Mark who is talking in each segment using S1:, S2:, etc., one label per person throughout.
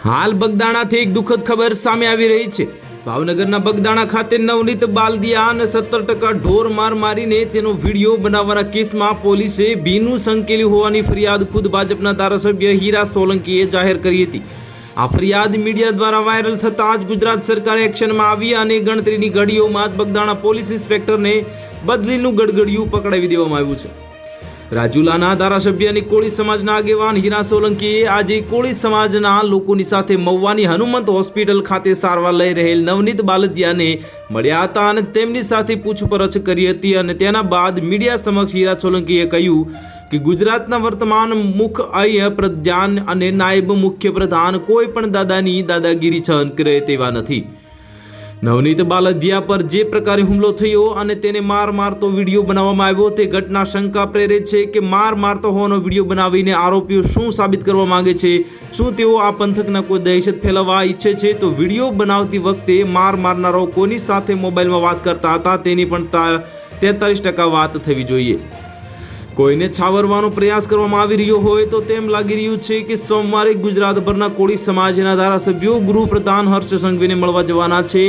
S1: હાલ બગદાણાથી એક દુઃખદ ખબર સામે આવી રહી છે. ભાવનગરના બગદાણા ખાતે નવનીત બાલદિયા અને સત્તર ટકા ઢોર માર મારીને તેનો વીડિયો બનાવવાના કેસમાં પોલીસે ભીનું સંકેલી હોવાની ફરિયાદ ખુદ ભાજપના ધારાસભ્ય હીરા સોલંકીએ જાહેર કરી હતી. આ ફરિયાદ મીડિયા દ્વારા વાયરલ થતાં જ ગુજરાત સરકારે એક્શનમાં આવી અને ગણતરીની ઘડીઓમાં જ બગદાણા પોલીસ ઇન્સ્પેક્ટરને બદલીનું ગડગડિયું પકડાવી દેવામાં આવ્યું છે. રાજુલાના ધારાસભ્ય અને કોળી સમાજના આગેવાન હીરા સોલંકીએ આજે કોળી સમાજના લોકોની સાથે મવવાની હનુમંત હોસ્પિટલ ખાતે સારવાર લઈ રહેલ નવનીત બાલદિયાને મળ્યા હતા અને તેમની સાથે પૂછપરછ કરી હતી અને તેના બાદ મીડિયા સમક્ષ હીરા સોલંકીએ કહ્યું કે ગુજરાતના વર્તમાન મુખ્ય અય પ્રધાન અને નાયબ મુખ્ય પ્રધાન કોઈ પણ દાદાની દાદાગીરી સહન કરે તેવા નથી. નવનીત બાલધિયા પર જે પ્રકારે હુમલો થયો અને તેને માર મારતો વીડિયો બનાવવામાં આવ્યો, તે ઘટના શંકા પ્રેરે છે કે માર મારતો હોવાનો વીડિયો બનાવીને આરોપીઓ શું સાબિત કરવા માંગે છે? શું તેઓ આ પંથકના કોઈ દહેશત ફેલાવવા ઈચ્છે છે? તો વીડિયો બનાવતી વખતે માર મારનારો કોની સાથે મોબાઈલમાં વાત કરતા હતા તેની પણ તેતાલીસ ટકા વાત થવી જોઈએ. કોઈને છાવરવાનો પ્રયાસ કરવામાં આવી રહ્યો હોય તો તેમ લાગી રહ્યું છે કે સોમવારે ગુજરાતભરના કોળી સમાજના ધારાસભ્યો ગૃહપ્રધાન હર્ષ સંઘવીને મળવા જવાના છે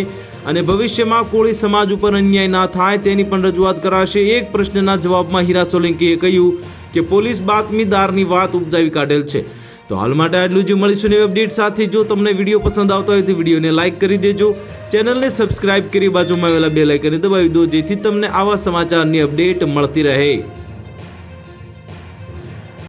S1: અને ભવિષ્યમાં કોળી સમાજ ઉપર અન્યાય ના થાય તેની પણ રજૂઆત કરાશે. એક પ્રશ્નના જવાબમાં હીરા સોલંકીએ કહ્યું કે પોલીસ બાતમીદારની વાત ઉપજાવી કાઢેલ છે. તો હાલ માટે આટલું જ મળીશું નવી અપડેટ સાથે. જો તમને વીડિયો પસંદ આવતો હોય તો વિડીયોને લાઇક કરી દેજો. ચેનલને સબસ્ક્રાઇબ કરી બાજુમાં આવેલા બે લાઇકને દબાવી દો જેથી તમને આવા સમાચારની અપડેટ મળતી રહે.